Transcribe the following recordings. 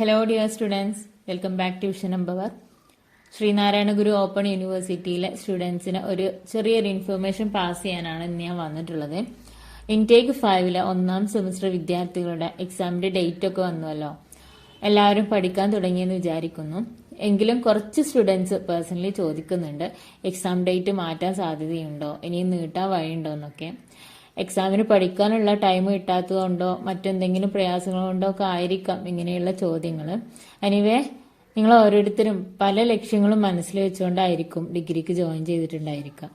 Hello dear students welcome back tuition number Sreenarayana Guru open യൂണിവേഴ്സിറ്റിയിലെ സ്റ്റുഡൻസിന് ഒരു ചെറിയൊരു ഇൻഫർമേഷൻ പാസ് ചെയ്യാനാണ് ഇന്ന് ഞാൻ വന്നിട്ടുള്ളത്. ഇൻടേക്ക് ഫൈവിലെ ഒന്നാം സെമിസ്റ്റർ വിദ്യാർത്ഥികളുടെ എക്സാമിന്റെ ഡേറ്റ് ഒക്കെ വന്നുവല്ലോ. എല്ലാവരും പഠിക്കാൻ തുടങ്ങിയെന്ന് വിചാരിക്കുന്നു. എങ്കിലും കുറച്ച് സ്റ്റുഡൻസ് പേഴ്സണലി ചോദിക്കുന്നുണ്ട് എക്സാം ഡേറ്റ് മാറ്റാൻ സാധ്യതയുണ്ടോ? ഇനിയും നീട്ടാൻ വഴിയുണ്ടോ? എന്നൊക്കെ. എക്സാമിന് പഠിക്കാനുള്ള ടൈം കിട്ടാത്തതുകൊണ്ടോ മറ്റെന്തെങ്കിലും പ്രയാസങ്ങൾ കൊണ്ടോ ഒക്കെ ആയിരിക്കാം ഇങ്ങനെയുള്ള ചോദ്യങ്ങൾ എനിവേ നിങ്ങൾ ഓരോരുത്തരും പല ലക്ഷ്യങ്ങളും മനസ്സിൽ വെച്ചുകൊണ്ടായിരിക്കും ഡിഗ്രിക്ക് ജോയിൻ ചെയ്തിട്ടുണ്ടായിരിക്കാം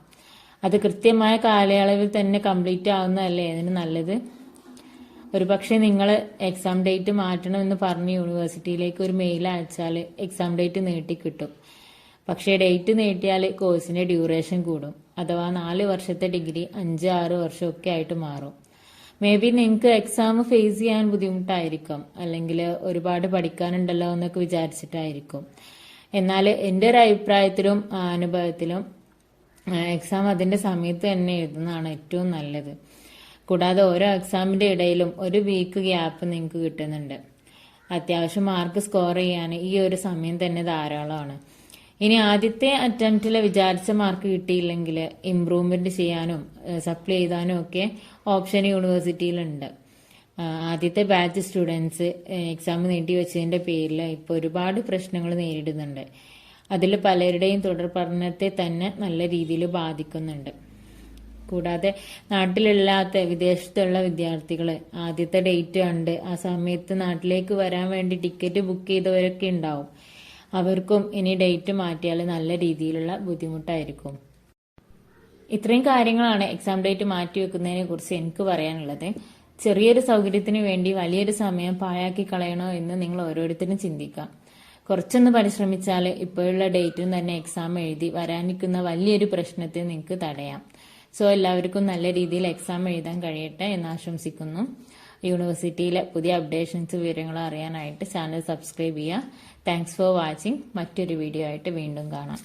അത് കൃത്യമായ കാലയളവിൽ തന്നെ കംപ്ലീറ്റ് ആവുന്നതല്ലേ അതിന് നല്ലത്? ഒരു പക്ഷേ നിങ്ങൾ എക്സാം ഡേറ്റ് മാറ്റണമെന്ന് പറഞ്ഞ് യൂണിവേഴ്സിറ്റിയിലേക്ക് ഒരു മെയിൽ അയച്ചാൽ എക്സാം ഡേറ്റ് നീട്ടിക്കിട്ടും പക്ഷേ ഡേറ്റ് നീട്ടിയാൽ കോഴ്സിന്റെ ഡ്യൂറേഷൻ കൂടും. അഥവാ നാല് വർഷത്തെ ഡിഗ്രി അഞ്ച് ആറ് വർഷമൊക്കെ ആയിട്ട് മാറും. മേ ബി നിങ്ങൾക്ക് എക്സാം ഫേസ് ചെയ്യാൻ ബുദ്ധിമുട്ടായിരിക്കും. അല്ലെങ്കിൽ ഒരുപാട് പഠിക്കാനുണ്ടല്ലോ എന്നൊക്കെ വിചാരിച്ചിട്ടായിരിക്കും. എന്നാൽ എന്റെ ഒരു അഭിപ്രായത്തിലും അനുഭവത്തിലും എക്സാം അതിന്റെ സമയത്ത് തന്നെ എഴുതുന്നതാണ് ഏറ്റവും നല്ലത്. കൂടാതെ ഓരോ എക്സാമിന്റെ ഇടയിലും ഒരു വീക്ക് ഗ്യാപ്പ് നിങ്ങൾക്ക് കിട്ടുന്നുണ്ട്. അത്യാവശ്യം മാർക്ക് സ്കോർ ചെയ്യാൻ ഈ ഒരു സമയം തന്നെ ധാരാളമാണ്. ഇനി ആദ്യത്തെ അറ്റംപ്റ്റിൽ വിചാരിച്ച മാർക്ക് കിട്ടിയില്ലെങ്കിൽ ഇംപ്രൂവ്മെന്റ് ചെയ്യാനും സപ്ലൈ ചെയ്താനും ഒക്കെ ഓപ്ഷൻ യൂണിവേഴ്സിറ്റിയിലുണ്ട് ആദ്യത്തെ ബാച്ച് സ്റ്റുഡൻസ് എക്സാം നീട്ടി വെച്ചതിന്റെ പേരിൽ ഇപ്പോൾ ഒരുപാട് പ്രശ്നങ്ങൾ നേരിടുന്നുണ്ട്. അതിൽ പലരുടെയും തുടർ പഠനത്തെ തന്നെ നല്ല രീതിയിൽ ബാധിക്കുന്നുണ്ട്. കൂടാതെ നാട്ടിലില്ലാത്ത വിദേശത്തുള്ള വിദ്യാർത്ഥികൾ ആദ്യത്തെ ഡേറ്റ് കണ്ട് ആ സമയത്ത് നാട്ടിലേക്ക് വരാൻ വേണ്ടി ടിക്കറ്റ് ബുക്ക് ചെയ്തവരൊക്കെ ഉണ്ടാവും. അവർക്കും ഇനി ഡേറ്റ് മാറ്റിയാൽ നല്ല രീതിയിലുള്ള ബുദ്ധിമുട്ടായിരിക്കും. ഇത്രയും കാര്യങ്ങളാണ് എക്സാം ഡേറ്റ് മാറ്റി വെക്കുന്നതിനെ കുറിച്ച് എനിക്ക് പറയാനുള്ളത്. ചെറിയൊരു സൗകര്യത്തിന് വേണ്ടി വലിയൊരു സമയം പാഴാക്കി കളയണോ എന്ന് നിങ്ങൾ ഓരോരുത്തരും ചിന്തിക്കാം. കുറച്ചൊന്ന് പരിശ്രമിച്ചാൽ ഇപ്പോഴുള്ള ഡേറ്റും തന്നെ എക്സാം എഴുതി വരാനിരിക്കുന്ന വലിയൊരു പ്രശ്നത്തെ നിങ്ങൾക്ക് തടയാം. സോ എല്ലാവർക്കും നല്ല രീതിയിൽ എക്സാം എഴുതാൻ കഴിയട്ടെ എന്ന് ആശംസിക്കുന്നു. യൂണിവേഴ്സിറ്റിയിലെ പുതിയ അപ്ഡേഷൻസ് വിവരങ്ങൾ അറിയാനായിട്ട് ചാനൽ സബ്സ്ക്രൈബ് ചെയ്യുക. താങ്ക്സ് ഫോർ വാച്ചിങ് മറ്റൊരു വീഡിയോ ആയിട്ട് വീണ്ടും കാണാം.